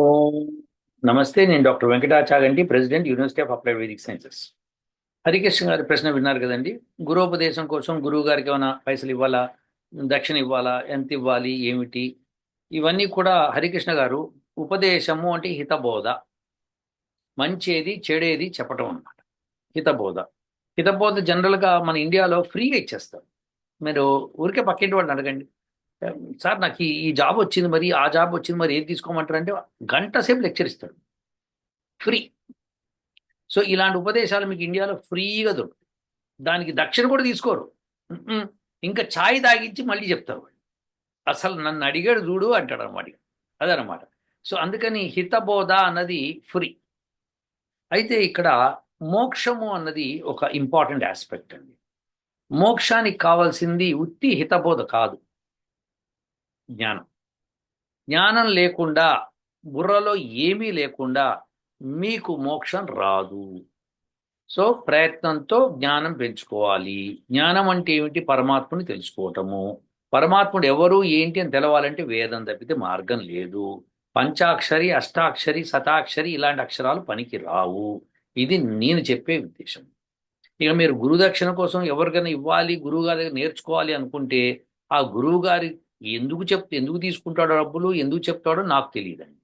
ఓం. నమస్తే నేను doctor Venkatachaganti president university of applied Vedic sciences. Harikrishna గారి ప్రశ్న విన్నారు కదండి. గురోపదేశం కోసం గురువు గారికి ఏమైనా పైసలు ఇవ్వాలా? దక్షిణ ఇవ్వాలా? ఎంత ఇవ్వాలి? ఏమిటి? ఇవన్నీ కూడా హరికృష్ణ గారు ఉపదేశము అంటే హితబోధ. మంచేది చెడేది చెప్పటం అన్నమాట. హితబోధ. హితబోధ జనరల్గా మన ఇండియాలో ఫ్రీగా ఇచ్చేస్తారు. మీరు ఊరికే పక్కింటి వాళ్ళని అడగండి. సార్ నాకు ఈ జాబ్ వచ్చింది మరి ఆ జాబ్ వచ్చింది మరి ఏది తీసుకోమంటారు అంటే గంట సేపు లెక్చర్ ఇస్తాడు. ఫ్రీ. సో ఇలాంటి ఉపదేశాలు మీకు ఇండియాలో ఫ్రీగా దొరుకుతాయి. దానికి దక్షిణ కూడా తీసుకోరు. ఇంకా ఛాయ్ తాగించి మళ్ళీ చెప్తారు వాళ్ళు. అసలు నన్ను అడిగాడు చూడు అంటాడు అనమాట అదనమాట సో అందుకని హితబోధ అన్నది ఫ్రీ. అయితే ఇక్కడ మోక్షము అన్నది ఒక ఇంపార్టెంట్ ఆస్పెక్ట్ అండి. మోక్షానికి కావాల్సింది ఉత్తి హితబోధ కాదు. జ్ఞానం. జ్ఞానం లేకుండా బుర్రలో ఏమీ లేకుండా మీకు మోక్షం రాదు. సో ప్రయత్నంతో జ్ఞానం పెంచుకోవాలి. జ్ఞానం అంటే ఏమిటి? పరమాత్మని తెలుసుకోవటము. పరమాత్ముడు ఎవరు ఏంటి అని తెలవాలంటే వేదం తప్పితే మార్గం లేదు. పంచాక్షరి అష్టాక్షరి శతాక్షరి ఇలాంటి అక్షరాలు పనికి రావు. ఇది నేను చెప్పే ఉద్దేశం. ఇక మీరు గురుదక్షిణ కోసం ఎవరికైనా ఇవ్వాలి గురువు గారి దగ్గర నేర్చుకోవాలి అనుకుంటే ఆ గురువు గారి ఎందుకు చెప్ ఎందుకు తీసుకుంటాడో డబ్బులు ఎందుకు చెప్తాడో నాకు తెలియదండి.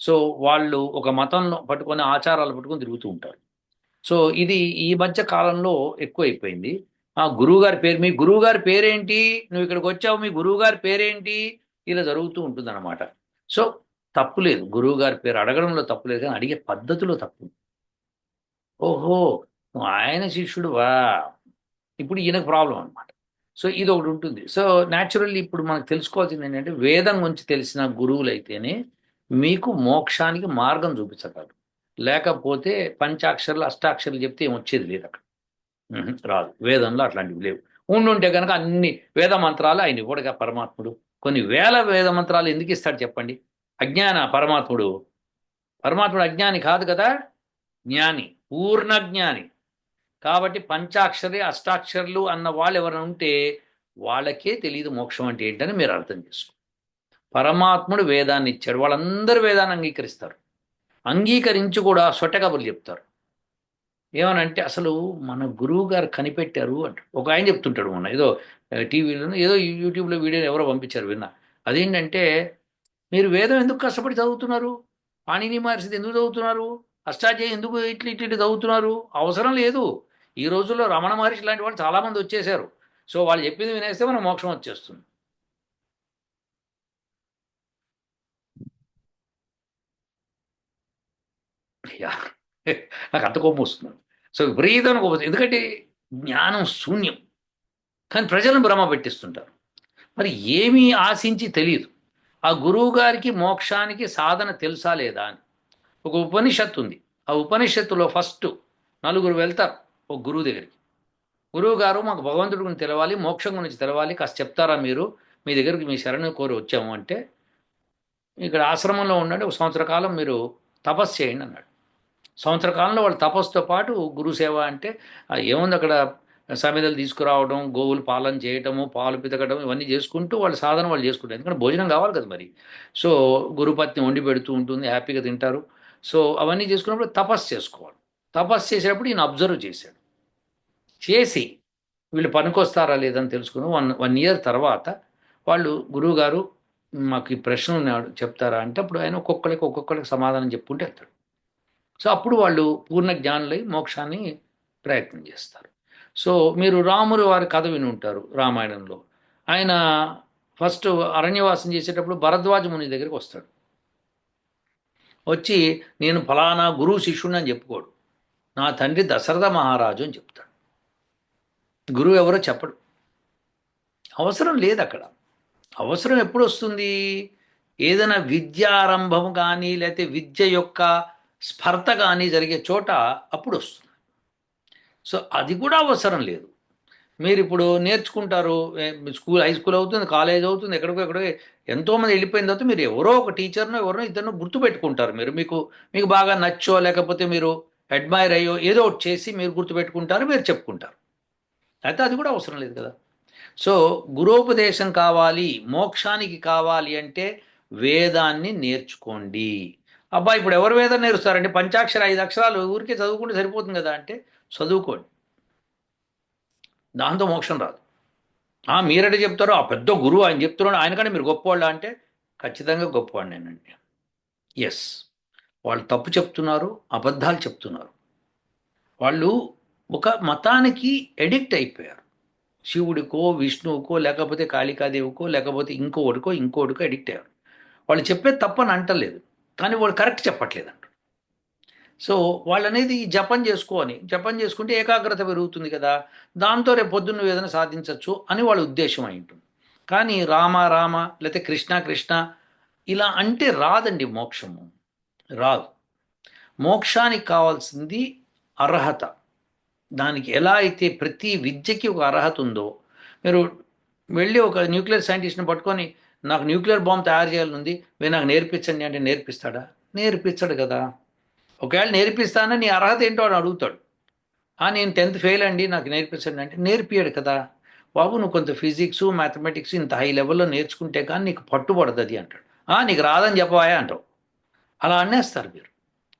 సో వాళ్ళు ఒక మతంలో పట్టుకొని ఆచారాలు పట్టుకొని తిరుగుతూ ఉంటారు. సో ఇది ఈ మధ్య కాలంలో ఎక్కువైపోయింది. ఆ గురువు గారి పేరు మీ గురువు గారి పేరేంటి? నువ్వు ఇక్కడికి వచ్చావు మీ గురువు గారి పేరేంటి? ఇలా జరుగుతూ ఉంటుంది అనమాట సో తప్పు లేదు. గురువు గారి పేరు అడగడంలో తప్పు లేదు కానీ అడిగే పద్ధతిలో తప్పు. ఓహో ఆయన శిష్యుడు వా? ఇప్పుడు ఈయనకు ప్రాబ్లం అనమాట సో ఇది ఒకటి ఉంటుంది సో న్యాచురల్లీ ఇప్పుడు మనకు తెలుసుకోవాల్సింది ఏంటంటే వేదం గురించి తెలిసిన గురువులు అయితేనే మీకు మోక్షానికి మార్గం చూపించగలరు లేకపోతే పంచాక్షరాలు అష్టాక్షరాలు చెప్తే ఏం వచ్చేది లేదు అక్కడ రాదు. వేదంలో అట్లాంటివి లేవు. ఉండుంటే కనుక అన్ని వేద మంత్రాలు ఆయన కూడా పరమాత్ముడు. కొన్ని వేల వేద మంత్రాలు ఎందుకు ఇస్తాడు చెప్పండి? అజ్ఞాన పరమాత్ముడు. పరమాత్ముడు అజ్ఞాని కాదు కదా? జ్ఞాని. పూర్ణ జ్ఞాని. కాబట్టి పంచాక్షరి అష్టాక్షరులు అన్న వాళ్ళు ఎవరైనా ఉంటే వాళ్ళకే తెలియదు మోక్షం అంటే ఏంటని మీరు అర్థం చేసుకో. పరమాత్ముడు వేదాన్ని ఇచ్చాడు. వాళ్ళందరూ వేదాన్ని అంగీకరిస్తారు. అంగీకరించి కూడా సొట్టకబుర్లు చెప్తారు. ఏమనంటే అసలు మన గురువు గారు కనిపెట్టారు అంట ఒక ఆయన చెప్తుంటాడు మొన్న. ఏదో టీవీలో ఏదో యూట్యూబ్లో వీడియో ఎవరో పంపించారు విన్నా. అదేంటంటే మీరు వేదం ఎందుకు కష్టపడి చదువుతున్నారు? పాణిని మహర్షిది ఎందుకు చదువుతున్నారు? అష్టాధ్యాయం ఎందుకు ఇట్లు ఇట్లు చదువుతున్నారు? అవసరం లేదు. ఈ రోజుల్లో రమణ మహర్షి లాంటి వాళ్ళు చాలామంది వచ్చేసారు సో వాళ్ళు చెప్పింది వినేస్తే మనం మోక్షం వచ్చేస్తుంది. యా. నాకు అంత కోపం వస్తుంది. సో విపరీతమైన కోపం ఎందుకంటే జ్ఞానం శూన్యం. కానీ ప్రజలను భ్రమ పెట్టిస్తుంటారు. మరి ఏమీ ఆశించి తెలియదు. ఆ గురువు గారికి మోక్షానికి సాధన తెలుసా లేదా అని. ఒక ఉపనిషత్తు ఉంది. ఆ ఉపనిషత్తులో ఫస్ట్ నలుగురు వెళ్తారు. ఒక గురువు దగ్గరికి. గురువు గారు మాకు భగవంతుడి గురించి తెలవాలి మోక్షం గురించి తెలవాలి కాస్త చెప్తారా మీరు? మీ దగ్గరికి మీ శరణు కోరి వచ్చాము అంటే ఇక్కడ ఆశ్రమంలో ఉండండి ఒక సంవత్సర కాలం మీరు తపస్సు చేయండి అన్నాడు. సంవత్సర కాలంలో వాళ్ళు తపస్సుతో పాటు గురు సేవ అంటే ఏముంది అక్కడ సమిదలు తీసుకురావడం గోవులు పాలన చేయటము పాలు పితకడం ఇవన్నీ చేసుకుంటూ వాళ్ళు సాధన వాళ్ళు చేసుకుంటారు. ఎందుకంటే భోజనం కావాలి కదా మరి. సో గురుపత్ని వండి పెడుతూ ఉంటుంది హ్యాపీగా తింటారు. సో అవన్నీ చేసుకున్నప్పుడు తపస్సు చేసుకోవాలి. తపస్సు చేసేటప్పుడు ఈయన అబ్జర్వ్ చేశాడు. చేసి వీళ్ళు పనికొస్తారా లేదని తెలుసుకుని వన్ వన్ ఇయర్ తర్వాత వాళ్ళు గురువుగారు మాకు ఈ ప్రశ్న ఉన్నాడు చెప్తారా అంటే అప్పుడు ఆయన ఒక్కొక్కరికి ఒక్కొక్కరికి సమాధానం చెప్పుకుంటే వెళ్తాడు. సో అప్పుడు వాళ్ళు పూర్ణ జ్ఞానులై మోక్షాన్ని ప్రయత్నం చేస్తారు. సో మీరు రాముడు వారి కథ విని ఉంటారు రామాయణంలో. ఆయన ఫస్ట్ అరణ్యవాసం చేసేటప్పుడు భరద్వాజ ముని దగ్గరికి వస్తాడు. వచ్చి నేను ఫలానా గురువు శిష్యుడిని అని చెప్పుకోడు. నా తండ్రి దశరథ మహారాజు అని చెప్తాడు. గురువు ఎవరో చెప్పడు. అవసరం లేదు అక్కడ. అవసరం ఎప్పుడు వస్తుంది ఏదైనా విద్యారంభం కానీ లేకపోతే విద్య యొక్క స్పర్ధ కానీ జరిగే చోట అప్పుడు వస్తుంది సో అది కూడా అవసరం లేదు. మీరు ఇప్పుడు నేర్చుకుంటారు స్కూల్ హై స్కూల్ అవుతుంది కాలేజ్ అవుతుంది ఎక్కడికో ఎక్కడో ఎంతోమంది వెళ్ళిపోయిన తర్వాత మీరు ఎవరో ఒక టీచర్నో ఎవరో ఇద్దరినో గుర్తుపెట్టుకుంటారు మీరు. మీకు మీకు బాగా నచ్చో లేకపోతే మీరు అడ్మైర్ అయ్యో ఏదో ఒకటి చేసి మీరు గుర్తుపెట్టుకుంటారు మీరు చెప్పుకుంటారు. అయితే అది కూడా అవసరం లేదు కదా. సో గురోపదేశం కావాలి మోక్షానికి కావాలి అంటే వేదాన్ని నేర్చుకోండి. అబ్బా ఇప్పుడు ఎవరు వేదం నేరుస్తారండి? పంచాక్షర ఐదు అక్షరాలు ఊరికే చదువుకుంటే సరిపోతుంది కదా అంటే చదువుకోండి. దాంతో మోక్షం రాదు. ఆ, మీరంటే చెప్తారు ఆ పెద్ద గురువు ఆయన చెప్తున్నాడు ఆయన కంటే మీరు గొప్పవాళ్ళ అంటే ఖచ్చితంగా గొప్పవాడినేనండి ఎస్ వాళ్ళు తప్పు చెప్తున్నారు అబద్ధాలు చెప్తున్నారు. వాళ్ళు ఒక మతానికి ఎడిక్ట్ అయిపోయారు. శివుడికో విష్ణువుకో లేకపోతే కాళికాదేవికో లేకపోతే ఇంకోటికో ఇంకోటికో ఎడిక్ట్ అయ్యారు. వాళ్ళు చెప్పేది తప్పని అంటలేదు కానీ వాళ్ళు కరెక్ట్ చెప్పట్లేదు అంట సో వాళ్ళు అనేది జపం చేసుకోని జపం చేసుకుంటే ఏకాగ్రత పెరుగుతుంది కదా దాంతో రేపు పొద్దున్న వేదన ఏదైనా సాధించవచ్చు అని వాళ్ళ ఉద్దేశం అయి ఉంటుంది. కానీ రామ రామ లేకపోతే కృష్ణ కృష్ణ ఇలా అంటే రాదండి మోక్షము. రాదు. మోక్షానికి కావాల్సింది అర్హత. దానికి ఎలా అయితే ప్రతి విద్యకి ఒక అర్హత ఉందో మీరు వెళ్ళి ఒక న్యూక్లియర్ సైంటిస్ట్ని పట్టుకొని నాకు న్యూక్లియర్ బాంబ్ తయారు చేయాలనుంది మీరు నాకు నేర్పించండి అంటే నేర్పిస్తాడా? నేర్పించడు కదా. ఒకవేళ నేర్పిస్తానని నీ అర్హత ఏంటో అని అడుగుతాడు. "ఆ, నేను టెన్త్ ఫెయిల్ అండి నాకు నేర్పించండి అంటే నేర్పియాడు కదా. బాబు నువ్వు కొంత ఫిజిక్స్ మ్యాథమెటిక్స్ ఇంత హై లెవెల్లో నేర్చుకుంటే కానీ నీకు పట్టుబడదు అది అంటాడు. "ఆ, నీకు రాదని చెప్పవాయా అంటావు. అలా అనేస్తారు మీరు.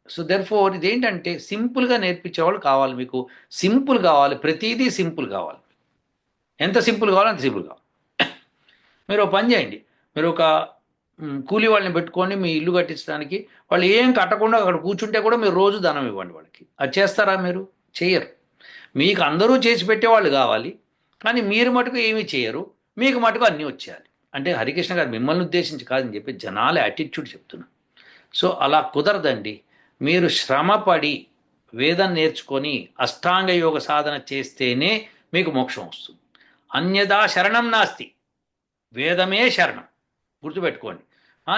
సో దెర్ ఫోర్ ఇదేంటంటే సింపుల్గా నేర్పించేవాళ్ళు కావాలి మీకు. సింపుల్ కావాలి. ప్రతిదీ సింపుల్ కావాలి. ఎంత సింపుల్ కావాలో అంత సింపుల్ కావాలి. మీరు ఒక పని చేయండి. మీరు ఒక కూలి కూలీ వాళ్ళని పెట్టుకొని మీ ఇల్లు కట్టించడానికి వాళ్ళు ఏం కట్టకుండా అక్కడ కూర్చుంటే కూడా మీరు రోజు ధనం ఇవ్వండి వాళ్ళకి. అది చేస్తారా మీరు? చేయరు. మీకు అందరూ చేసి పెట్టేవాళ్ళు కావాలి. కానీ మీరు మటుకు ఏమీ చేయరు. మీకు మటుకు అన్నీ వచ్చేయాలి. అంటే హరికృష్ణ గారు మిమ్మల్ని ఉద్దేశించి కాదని చెప్పి జనాల యాటిట్యూడ్ చెప్తున్నా. సో అలా కుదరదండి. మీరు శ్రమపడి వేదం నేర్చుకొని అష్టాంగ యోగ సాధన చేస్తేనే మీకు మోక్షం వస్తుంది. అన్యదా శరణం నాస్తి. వేదమే శరణం. గుర్తుపెట్టుకోండి.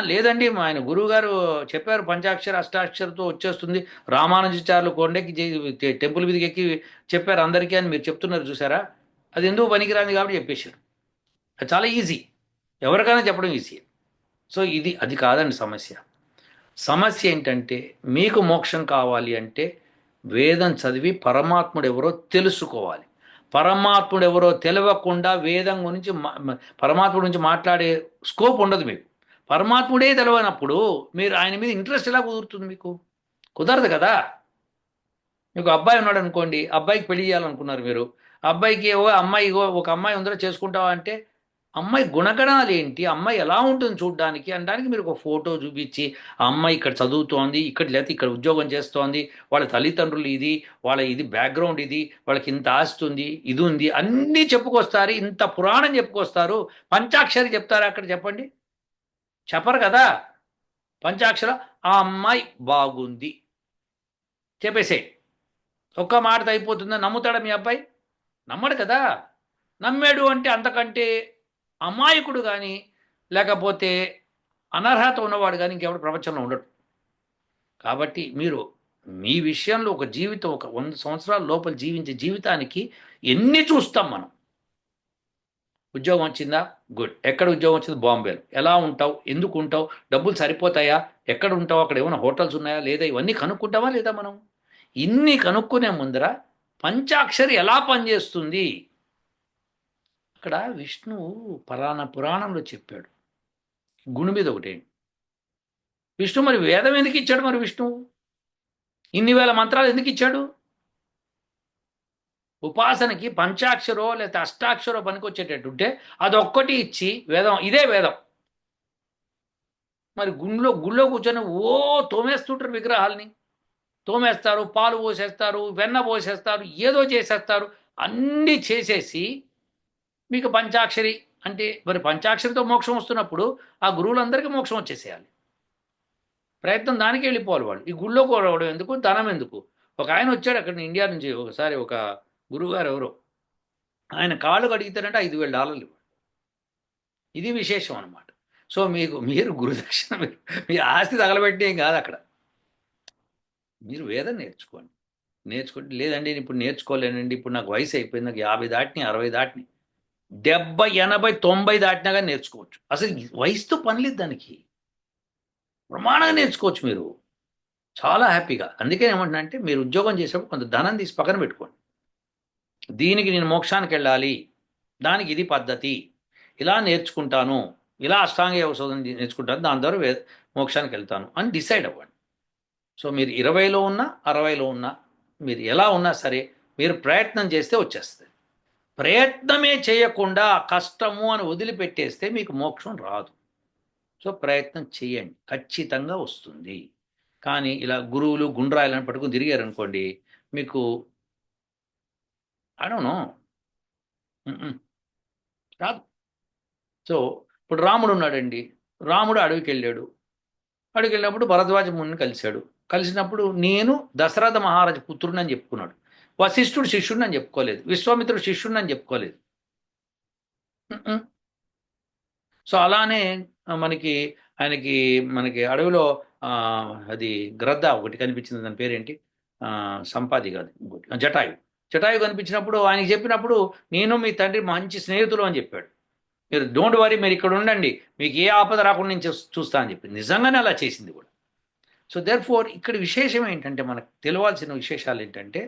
లేదండి మా ఆయన గురువుగారు చెప్పారు పంచాక్షర అష్టాక్షరతో వచ్చేస్తుంది. రామానుజాచార్యులు కొండకి టెంపుల్ మీదకి ఎక్కి చెప్పారు అందరికీ అని మీరు చెప్తున్నారు చూసారా? అది ఎందుకు పనికిరాంది కాబట్టి చెప్పేశారు. అది చాలా ఈజీ. ఎవరికైనా చెప్పడం ఈజీ. సో ఇది అది కాదండి సమస్య. సమస్య ఏంటంటే మీకు మోక్షం కావాలి అంటే వేదం చదివి పరమాత్ముడు ఎవరో తెలుసుకోవాలి. పరమాత్ముడు ఎవరో తెలియకుండా వేదం గురించి పరమాత్ముడు పరమాత్ముడి గురించి మాట్లాడే స్కోప్ ఉండదు మీకు. పరమాత్ముడే తెలియనప్పుడు మీరు ఆయన మీద ఇంట్రెస్ట్ ఎలా కుదురుతుంది మీకు? కుదరదు కదా? మీకు అబ్బాయి ఉన్నాడు అనుకోండి అబ్బాయికి పెళ్ళి చేయాలనుకున్నారు మీరు. అబ్బాయికి ఓ అమ్మాయి ఒక అమ్మాయి ఉందరో చేసుకుంటావా అంటే అమ్మాయి గుణగణాలు ఏంటి? అమ్మాయి ఎలా ఉంటుంది చూడడానికి? అనడానికి మీరు ఒక ఫోటో చూపించి ఆ అమ్మాయి ఇక్కడ చదువుతోంది ఇక్కడ లేకపోతే ఇక్కడ ఉద్యోగం చేస్తోంది వాళ్ళ తల్లిదండ్రులు ఇది వాళ్ళ ఇది బ్యాక్గ్రౌండ్ ఇది వాళ్ళకి ఇంత ఆస్తి ఉంది ఇది ఉంది అన్నీ చెప్పుకొస్తారు. ఇంత పురాణం చెప్పుకొస్తారు. పంచాక్షరి చెప్తారా అక్కడ చెప్పండి? చెప్పరు కదా? పంచాక్షర ఆ అమ్మాయి బాగుంది చెప్పేసే. ఒక్క మాటతో అయిపోతుందా? నమ్ముతాడా మీ అబ్బాయి? నమ్మడు కదా? నమ్మాడు అంటే అంతకంటే అమాయకుడు కానీ లేకపోతే అనర్హత ఉన్నవాడు కానీ ఇంకెవడు ప్రపంచంలో ఉండడు. కాబట్టి మీరు మీ విషయంలో ఒక జీవితం ఒక వంద సంవత్సరాల లోపల జీవించే జీవితానికి ఎన్ని చూస్తాం మనం? ఉద్యోగం వచ్చిందా? గుడ్. ఎక్కడ ఉద్యోగం వచ్చింది? బాంబేలో. ఎలా ఉంటావు? ఎందుకు ఉంటావు? డబ్బులు సరిపోతాయా? ఎక్కడ ఉంటావు? అక్కడ ఏమైనా హోటల్స్ ఉన్నాయా? లేదా ఇవన్నీ కనుక్కుంటామా లేదా మనం? ఇన్ని కనుక్కునే ముందర పంచాక్షరి ఎలా పనిచేస్తుంది? అక్కడ విష్ణువు పరాణ పురాణంలో చెప్పాడు. గుణి మీద ఒకటి. విష్ణు మరి వేదం ఎందుకు ఇచ్చాడు మరి విష్ణువు ఇన్ని వేల మంత్రాలు ఎందుకు ఇచ్చాడు? ఉపాసనకి పంచాక్షరో లేకపోతే అష్టాక్షరో పనికొచ్చేటట్టుంటే అదొక్కటి ఇచ్చి వేదం ఇదే వేదం. మరి గుండెలో గుళ్ళో కూర్చొని ఓ తోమేస్తుంటారు విగ్రహాల్ని. తోమేస్తారు పాలు పోసేస్తారు వెన్న పోసేస్తారు ఏదో చేసేస్తారు. అన్నీ చేసేసి మీకు పంచాక్షరి అంటే మరి పంచాక్షరితో మోక్షం వస్తున్నప్పుడు ఆ గురువులందరికీ మోక్షం వచ్చేసేయాలి. ప్రయత్నం దానికి వెళ్ళిపోవాలి వాళ్ళు. ఈ గుళ్ళో రావడం ఎందుకు? ధనం ఎందుకు? ఒక ఆయన వచ్చాడు అక్కడ ఇండియా నుంచి ఒకసారి ఒక గురువుగారు ఎవరో. ఆయన కాళ్ళు కడిగితారంటే ఐదు వేల డాలర్లు ఇది విశేషం అనమాట సో మీకు మీరు గురుదక్షిణ మీ ఆస్తి తగలబెట్టేం కాదు అక్కడ. మీరు వేదం నేర్చుకోండి. నేర్చుకోండి లేదండి నేను ఇప్పుడు నేర్చుకోలేనండి. ఇప్పుడు నాకు వయసు అయిపోయింది నాకు యాభై దాటిని అరవై దాటిని డెబ్బై ఎనభై తొంభై దాటినా కానీ నేర్చుకోవచ్చు. అసలు వయసుతో పని లేదు దానికి. ప్రమాణంగా నేర్చుకోవచ్చు మీరు. చాలా హ్యాపీగా. అందుకే ఏమంటున్నా అంటే మీరు ఉద్యోగం చేసేప్పుడు కొంత ధనం తీసి పక్కన పెట్టుకోండి. దీనికి నేను మోక్షానికి వెళ్ళాలి. దానికి ఇది పద్ధతి. ఇలా నేర్చుకుంటాను. ఇలా అష్టాంగ యోగ నేర్చుకుంటాను. దాని ద్వారా మోక్షానికి వెళ్తాను అని డిసైడ్ అవ్వండి. సో మీరు ఇరవైలో ఉన్నా అరవైలో ఉన్నా మీరు ఎలా ఉన్నా సరే మీరు ప్రయత్నం చేస్తే వచ్చేస్తుంది ప్రయత్నమే చేయకుండా కష్టము అని వదిలిపెట్టేస్తే మీకు మోక్షం రాదు. సో ప్రయత్నం చేయండి. ఖచ్చితంగా వస్తుంది. కానీ ఇలా గురువులు గుండ్రాయిలను పట్టుకుని తిరిగారు అనుకోండి మీకు అడవును రాదు. సో ఇప్పుడు రాముడు ఉన్నాడండి. రాముడు అడవికి వెళ్ళాడు అడవికి వెళ్ళినప్పుడు భరద్వాజ ముని కలిశాడు. కలిసినప్పుడు నేను దశరథ మహారాజ పుత్రుడు అని చెప్పుకున్నాడు. వశిష్ఠుడు శిష్యుడిని అని చెప్పుకోలేదు. విశ్వామిత్రుడు శిష్యుడిని అని చెప్పుకోలేదు. సో అలానే మనకి ఆయనకి మనకి అడవిలో అది గ్రద్ద ఒకటి కనిపించింది. దాని పేరేంటి? సంపాది కాదు ఇంకోటి. జటాయు. జటాయు కనిపించినప్పుడు ఆయనకి చెప్పినప్పుడు నేను మీ తండ్రి మంచి స్నేహితులు అని చెప్పాడు. మీరు డోంట్ వరీ మీరు ఇక్కడ ఉండండి. మీకు ఏ ఆపద రాకుండా నేను చూస్తా అని చెప్పింది నిజంగానే అలా చేసింది కూడా. సో దేర్ ఫోర్ ఇక్కడ విశేషం ఏంటంటే మనకు తెలియాల్సిన విశేషాలు ఏంటంటే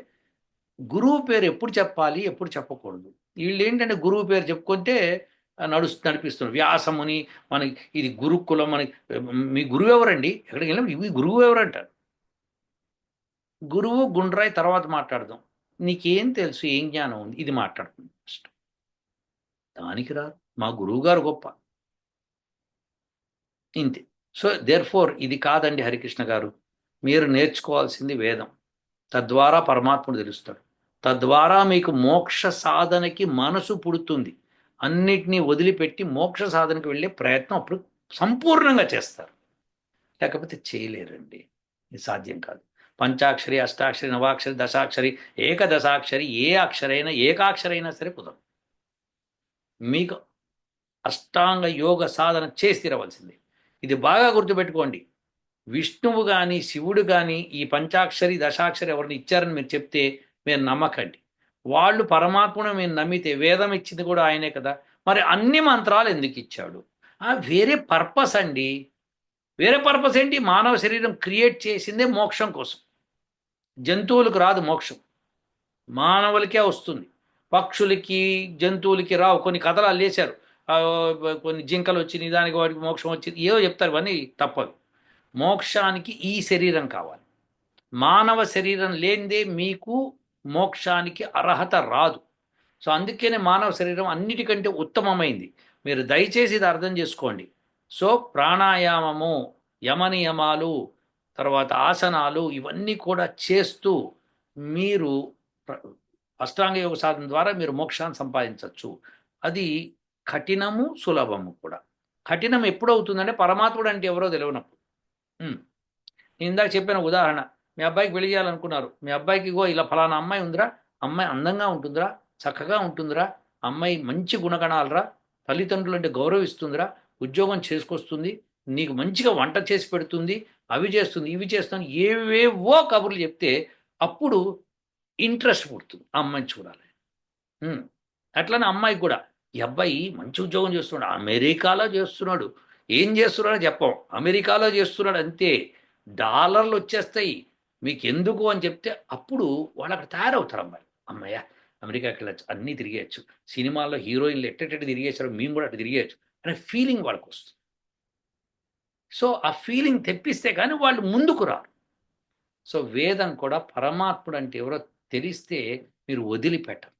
గురువు పేరు ఎప్పుడు చెప్పాలి ఎప్పుడు చెప్పకూడదు. వీళ్ళు ఏంటంటే గురువు పేరు చెప్పుకుంటే నడుస్తు నడిపిస్తున్నారు. వ్యాసముని మనకి ఇది గురుకులం మనకి మీ గురువు ఎవరండి? ఎక్కడికి వెళ్ళినా ఇవి గురువు ఎవరంటారు? గురువు గుండ్రాయి తర్వాత మాట్లాడదాం. నీకేం తెలుసు? ఏం జ్ఞానం ఉంది? ఇది మాట్లాడుతుంది ఫస్ట్. దానికి రాదు. మా గురువు గారు గొప్ప. ఇంతే. సో దేర్ ఫోర్ ఇది కాదండి హరికృష్ణ గారు. మీరు నేర్చుకోవాల్సింది వేదం. తద్వారా పరమాత్ముడు తెలుస్తాడు. తద్వారా మీకు మోక్ష సాధనకి మనసు పుడుతుంది. అన్నిటినీ వదిలిపెట్టి మోక్ష సాధనకి వెళ్ళే ప్రయత్నం అప్పుడు సంపూర్ణంగా చేస్తారు. లేకపోతే చేయలేరండి. ఇది సాధ్యం కాదు. పంచాక్షరి అష్టాక్షరి నవాక్షరి దశాక్షరి ఏకదశాక్షరి ఏ అక్షరైనా ఏకాక్షరైనా సరే కుదరదు. మీకు అష్టాంగ యోగ సాధన చేసి తీరవలసింది. ఇది బాగా గుర్తుపెట్టుకోండి. విష్ణువు కానీ శివుడు కానీ ఈ పంచాక్షరి దశాక్షరి ఎవరిని ఇచ్చారని మీరు చెప్తే మీరు నమ్మకండి. వాళ్ళు పరమాత్మను మీరు నమ్మితే వేదం ఇచ్చింది కూడా ఆయనే కదా. మరి అన్ని మంత్రాలు ఎందుకు ఇచ్చాడు? ఆ వేరే పర్పస్ అండి. వేరే పర్పస్ ఏంటి? మానవ శరీరం క్రియేట్ చేసిందే మోక్షం కోసం. జంతువులకు రాదు మోక్షం. మానవులకే వస్తుంది. పక్షులకి జంతువులకి రావు. కొన్ని కథలు అల్లేశారు. కొన్ని జింకలు వచ్చినాయి దానికి వాడికి మోక్షం వచ్చింది. ఏవో చెప్తారు ఇవన్నీ తప్పదు. మోక్షానికి ఈ శరీరం కావాలి. మానవ శరీరం లేనిదే మీకు మోక్షానికి అర్హత రాదు. సో అందుకనే మానవ శరీరం అన్నిటికంటే ఉత్తమమైంది. మీరు దయచేసి ఇది అర్థం చేసుకోండి. సో ప్రాణాయామము యమనియమాలు తర్వాత ఆసనాలు ఇవన్నీ కూడా చేస్తూ మీరు అష్టాంగ యోగ సాధన ద్వారా మీరు మోక్షాన్ని సంపాదించవచ్చు అది కఠినము సులభము కూడా. కఠినం ఎప్పుడవుతుందంటే పరమాత్ముడు అంటే ఎవరో తెలియనప్పుడు. నేను ఇందాక చెప్పిన ఉదాహరణ. మీ అబ్బాయికి పెళ్ళి చేయాలనుకున్నారు. మీ అబ్బాయికి ఇగో ఇలా ఫలానా అమ్మాయి ఉందిరా. అమ్మాయి అందంగా ఉంటుందిరా. చక్కగా ఉంటుందిరా. అమ్మాయి మంచి గుణగణాలరా. తల్లిదండ్రులు అంటే గౌరవిస్తుందిరా. ఉద్యోగం చేసుకొస్తుంది. నీకు మంచిగా వంట చేసి పెడుతుంది. అవి చేస్తుంది. ఇవి చేస్తుంది. ఏవేవో కబుర్లు చెప్తే అప్పుడు ఇంట్రెస్ట్ పుడుతుంది. ఆ అమ్మాయిని చూడాలి. అట్లనే అమ్మాయికి కూడా ఈ అబ్బాయి మంచి ఉద్యోగం చేస్తున్నాడు. అమెరికాలో చేస్తున్నాడు. ఏం చేస్తున్నాడో చెప్పం. అమెరికాలో చేస్తున్నాడు అంతే. డాలర్లు వచ్చేస్తాయి. మీకు ఎందుకు అని చెప్తే అప్పుడు వాళ్ళు అక్కడ తయారవుతారు అమ్మాయి అమ్మాయ అమెరికాకి వెళ్ళచ్చు అన్నీ తిరిగేయచ్చు. సినిమాల్లో హీరోయిన్లు ఎట్టెట్టు తిరిగేశారు మేము కూడా అటు తిరిగేయచ్చు అనే ఫీలింగ్ వాళ్ళకి వస్తుంది. సో ఆ ఫీలింగ్ తెప్పిస్తే కానీ వాళ్ళు ముందుకు రారు. సో వేదం కూడా పరమాత్ముడు అంటే ఎవరో తెలిస్తే మీరు వదిలిపెట్టరు.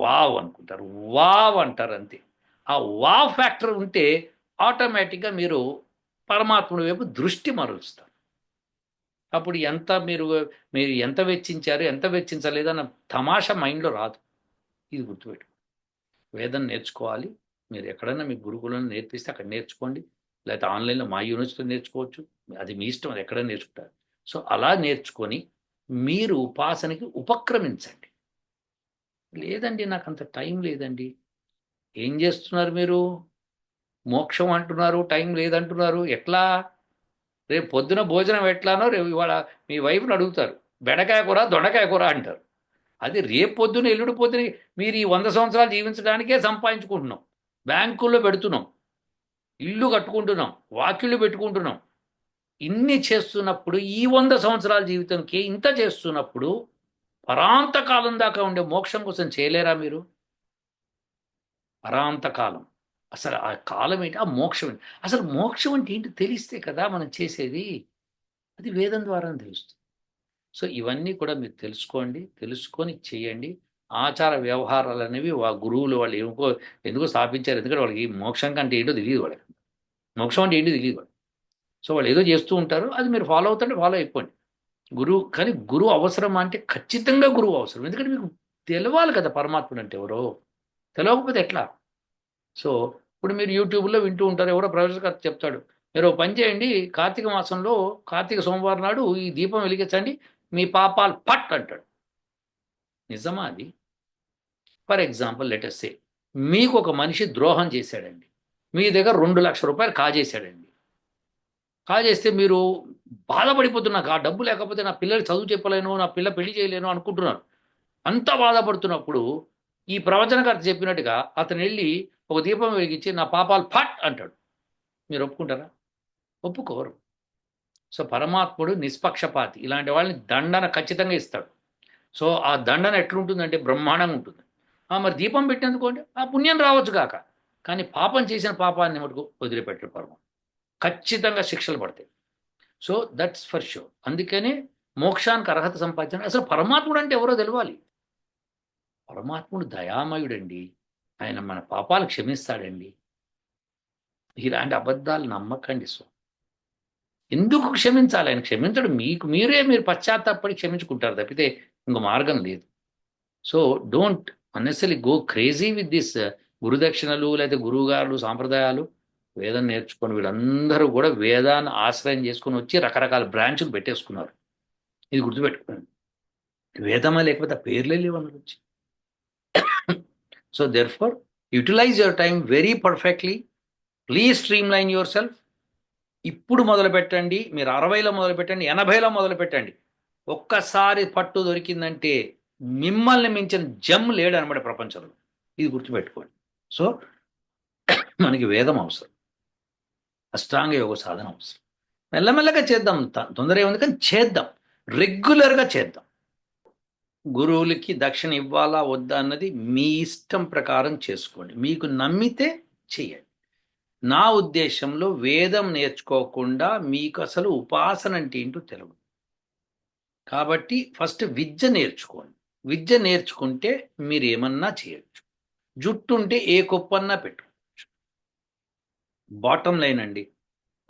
వావ్ అనుకుంటారు. వావ్ అంటారు అంతే. ఆ వావ్ ఫ్యాక్టర్ ఉంటే ఆటోమేటిక్గా మీరు పరమాత్ముడి వైపు దృష్టి మరలుస్తారు. అప్పుడు ఎంత మీరు మీరు ఎంత వెచ్చించారు ఎంత వెచ్చించలేదన్న తమాషా మైండ్లో రాదు. ఇది గుర్తుపెట్టు వేదం నేర్చుకోవాలి. మీరు ఎక్కడైనా మీ గురుకులను నేర్పిస్తే అక్కడ నేర్చుకోండి. లేకపోతే ఆన్లైన్లో మా యూనివర్సిటీలో నేర్చుకోవచ్చు. అది మీ ఇష్టం అది ఎక్కడైనా నేర్చుకుంటారు. సో అలా నేర్చుకొని మీరు ఉపాసనకి ఉపక్రమించండి. లేదండి నాకు అంత టైం లేదండి. ఏం చేస్తున్నారు మీరు? మోక్షం అంటున్నారు టైం లేదంటున్నారు. ఎట్లా? రేపు పొద్దున భోజనం ఎట్లానో రేపు ఇవాళ మీ వైఫ్ని అడుగుతారు. బెండకాయ కూర దొండకాయ కూర అంటారు. అది రేపు పొద్దున ఎల్లుడి పొద్దున మీరు ఈ వంద సంవత్సరాలు జీవించడానికే సంపాదించుకుంటున్నాం. బ్యాంకుల్లో పెడుతున్నాం. ఇల్లు కట్టుకుంటున్నాం. వాకిళ్ళు పెట్టుకుంటున్నాం. ఇన్ని చేస్తున్నప్పుడు ఈ వంద సంవత్సరాల జీవితంకి ఇంత చేస్తున్నప్పుడు పరాంతకాలం దాకా ఉండే మోక్షం కోసం చేయలేరా మీరు? పరాంతకాలం. అసలు ఆ కాలం ఏంటి? ఆ మోక్షం ఏంటి? అసలు మోక్షం అంటే ఏంటి తెలిస్తే కదా మనం చేసేది? అది వేదం ద్వారా తెలుస్తుంది. సో ఇవన్నీ కూడా మీరు తెలుసుకోండి తెలుసుకొని చేయండి. ఆచార వ్యవహారాలు అనేవి వా గురువులు వాళ్ళు ఎందుకో ఎందుకో స్థాపించారు. ఎందుకంటే వాళ్ళకి మోక్షం కంటే ఏంటో తెలియదు వాళ్ళకి. మోక్షం అంటే ఏంటో తెలియదు వాళ్ళు సో వాళ్ళు ఏదో చేస్తూ ఉంటారు. అది మీరు ఫాలో అవుతుంటే ఫాలో అయిపోండి. గురువు కానీ గురువు అవసరమా అంటే ఖచ్చితంగా గురువు అవసరం. ఎందుకంటే మీకు తెలవాలి కదా పరమాత్ముడు అంటే ఎవరో. తెలవకపోతే ఎట్లా? సో ఇప్పుడు మీరు యూట్యూబ్లో వింటూ ఉంటారు ఎవరో ప్రొఫెసర్ గారు చెప్తాడు మీరు పని చేయండి కార్తీక మాసంలో కార్తీక సోమవారం నాడు ఈ దీపం వెలిగించండి మీ పాపాలు పట్ అంటాడు. నిజమా అది? ఫర్ ఎగ్జాంపుల్ లెటెస్ సే మీకు ఒక మనిషి ద్రోహం చేశాడండి మీ దగ్గర రెండు లక్షల రూపాయలు కాజేశాడండి. కాజేస్తే మీరు బాధపడిపోతున్నారు ఆ డబ్బు లేకపోతే నా పిల్లలు చదువు చెప్పలేను నా పిల్ల పెళ్ళి చేయలేను అనుకుంటున్నారు. అంత బాధపడుతున్నప్పుడు ఈ ప్రవచనకర్త చెప్పినట్టుగా అతను వెళ్ళి ఒక దీపం వెలిగించి నా పాపాలు ఫట్ అంటాడు. మీరు ఒప్పుకుంటారా? ఒప్పుకోరు. సో పరమాత్ముడు నిష్పక్షపాతి. ఇలాంటి వాళ్ళని దండన ఖచ్చితంగా ఇస్తాడు. సో ఆ దండన ఎట్లుంటుందంటే బ్రహ్మాండంగా ఉంటుంది. ఆ మరి దీపం పెట్టేందుకోండి ఆ పుణ్యం రావచ్చు కాక. కానీ పాపం చేసిన పాపాన్ని మటుకు వదిలిపెట్టడు పరమ ఖచ్చితంగా శిక్షలు పడతాయి. సో దట్స్ ఫర్ షూర్ అందుకనే మోక్షానికి అర్హత సంపాదించడం. అసలు పరమాత్ముడు అంటే ఎవరో తెలవాలి. పరమాత్ముడు దయామయుడండి. ఆయన మన పాపాలు క్షమిస్తాడండి. ఇలాంటి అబద్ధాలు నమ్మకండి సో ఎందుకు క్షమించాలి? ఆయన క్షమించడం. మీకు మీరే మీరు పశ్చాత్తాపడి క్షమించుకుంటారు తప్పితే ఇంకో మార్గం లేదు. So don't unnecessary go crazy with this గురుదక్షిణలు లేదా గురువుగారులు సాంప్రదాయాలు వేదం నేర్చుకొని వీళ్ళందరూ కూడా వేదాన్ని ఆశ్రయం చేసుకొని వచ్చి రకరకాల బ్రాంచ్లు పెట్టేసుకున్నారు. ఇది గుర్తుపెట్టుకోండి. వేదమా లేకపోతే పేర్లే లేవు అన్నది వచ్చి so therefore utilize your time very perfectly please streamline yourself ఇప్పుడు మొదలు పెట్టండి. మీరు అరవైలో మొదలు పెట్టండి. ఎనభైలో మొదలు పెట్టండి. ఒక్కసారి పట్టు దొరికిందంటే మిమ్మల్ని మించిన జమ్ లేడు అనమాట ప్రపంచంలో. ఇది గుర్తుపెట్టుకోండి. సో మనకి వేదం అవసరం. అష్టాంగ యోగ సాధన అవసరం. మెల్లమెల్లగా చేద్దాం. త- తొందర ఏముంది కానీ చేద్దాం. రెగ్యులర్గా చేద్దాం. గురువులకి దక్షిణ ఇవ్వాలా వద్దా అన్నది మీ ఇష్టం ప్రకారం చేసుకోండి. మీకు నమ్మితే చేయండి నా ఉద్దేశంలో వేదం నేర్చుకోకుండా మీకు అసలు ఉపాసన అంటే ఏంటో తెలియదు కాబట్టి ఫస్ట్ విద్య నేర్చుకోండి. విద్య నేర్చుకుంటే మీరు ఏమన్నా చేయొచ్చు. జుట్టు ఉంటే ఏ కొప్పన్నా పెట్టుకోవచ్చు. బాటం లైన్ అండి.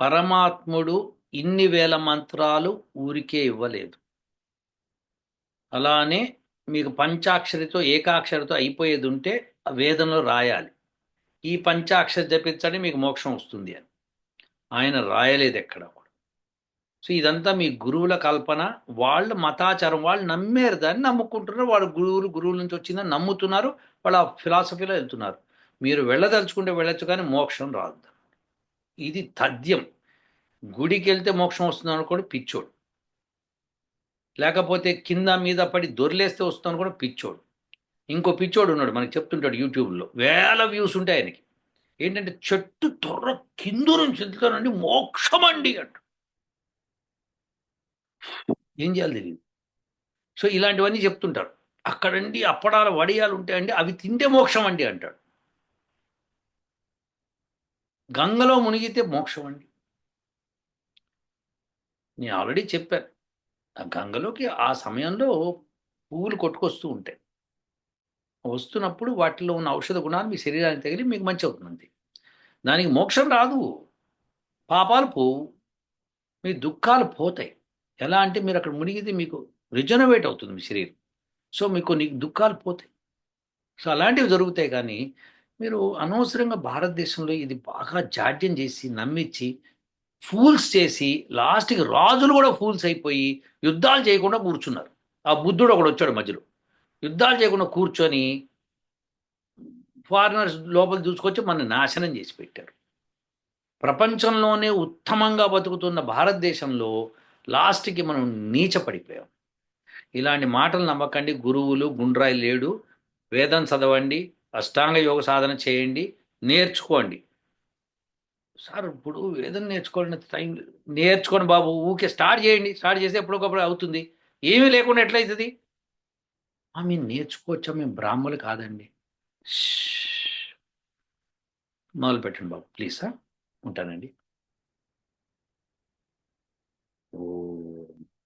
పరమాత్ముడు ఇన్ని వేల మంత్రాలు ఊరికే ఇవ్వలేదు. అలానే మీకు పంచాక్షరితో ఏకాక్షరితో అయిపోయేది ఉంటే ఆ వేదంలో రాయాలి. ఈ పంచాక్షరి జపించండి మీకు మోక్షం వస్తుంది అని. ఆయన రాయలేదు ఎక్కడ కూడా. సో ఇదంతా మీ గురువుల కల్పన. వాళ్ళు మతాచారం వాళ్ళు నమ్మారు దాన్ని నమ్ముకుంటున్నారు. వాళ్ళు గురువులు గురువుల నుంచి వచ్చిందని నమ్ముతున్నారు. వాళ్ళు ఆ ఫిలాసఫీలో వెళ్తున్నారు. మీరు వెళ్ళదలుచుకుంటే వెళ్ళొచ్చు కానీ మోక్షం రాదు. ఇది తథ్యం. గుడికి వెళ్తే మోక్షం వస్తుంది అనుకోండి పిచ్చోడు. లేకపోతే కింద మీద పడి దొర్లేస్తే వస్తాను కూడా పిచ్చోడు. ఇంకో పిచ్చోడు ఉన్నాడు మనకి చెప్తుంటాడు యూట్యూబ్లో. వేల వ్యూస్ ఉంటాయి ఆయనకి. ఏంటంటే చెట్టు తొర్ర కింద నుంచి ఎందుకనండి మోక్షం అండి అంట. ఏం చేయాలి తెలియదు సో ఇలాంటివన్నీ చెప్తుంటారు అక్కడండి అప్పడాల వడియాలు ఉంటాయండి అవి తింటే మోక్షం అండి అంటాడు. గంగలో మునిగితే మోక్షం అండి. నేను ఆల్రెడీ చెప్పాను. గంగలోకి ఆ సమయంలో పువ్వులు కొట్టుకొస్తూ ఉంటాయి. వస్తున్నప్పుడు వాటిలో ఉన్న ఔషధ గుణాలు మీ శరీరానికి తగిలి మీకు మంచి అవుతుంది దానికి మోక్షం రాదు. పాపాలు పోవు. మీ దుఃఖాలు పోతాయి. ఎలా అంటే మీరు అక్కడ మునిగితే మీకు రిజనవేట్ అవుతుంది మీ శరీరం. సో మీకు నీకు దుఃఖాలు పోతాయి. సో అలాంటివి జరుగుతాయి కానీ మీరు అనవసరంగా భారతదేశంలో ఇది బాగా జాడ్యం చేసి నమ్మించి ఫూల్స్ చేసి లాస్ట్కి రాజులు కూడా ఫూల్స్ అయిపోయి యుద్ధాలు చేయకుండా కూర్చున్నారు. ఆ బుద్ధుడు ఒకడు వచ్చాడు మధ్యలో. యుద్ధాలు చేయకుండా కూర్చొని ఫారినర్స్ లోపల చూసుకొచ్చి మన నాశనం చేసి పెట్టారు. ప్రపంచంలోనే ఉత్తమంగా బతుకుతున్న భారతదేశంలో లాస్ట్కి మనం నీచపడిపోయాం. ఇలాంటి మాటలు నమ్మకండి. గురువులు గుండ్రాయి లేడు. వేదం చదవండి. అష్టాంగ యోగ సాధన చేయండి. నేర్చుకోండి. సార్ ఇప్పుడు ఏదైనా నేర్చుకోవాలని టైం నేర్చుకోండి బాబు. ఊకే స్టార్ట్ చేయండి. స్టార్ట్ చేస్తే ఎప్పుడొకప్పుడు అవుతుంది. ఏమీ లేకుండా ఎట్లయితుంది? మేము నేర్చుకోవచ్చా? మేము బ్రాహ్మలు కాదండి. మొదలు పెట్టండి బాబు. Please sir. ఉంటానండి. ఓ.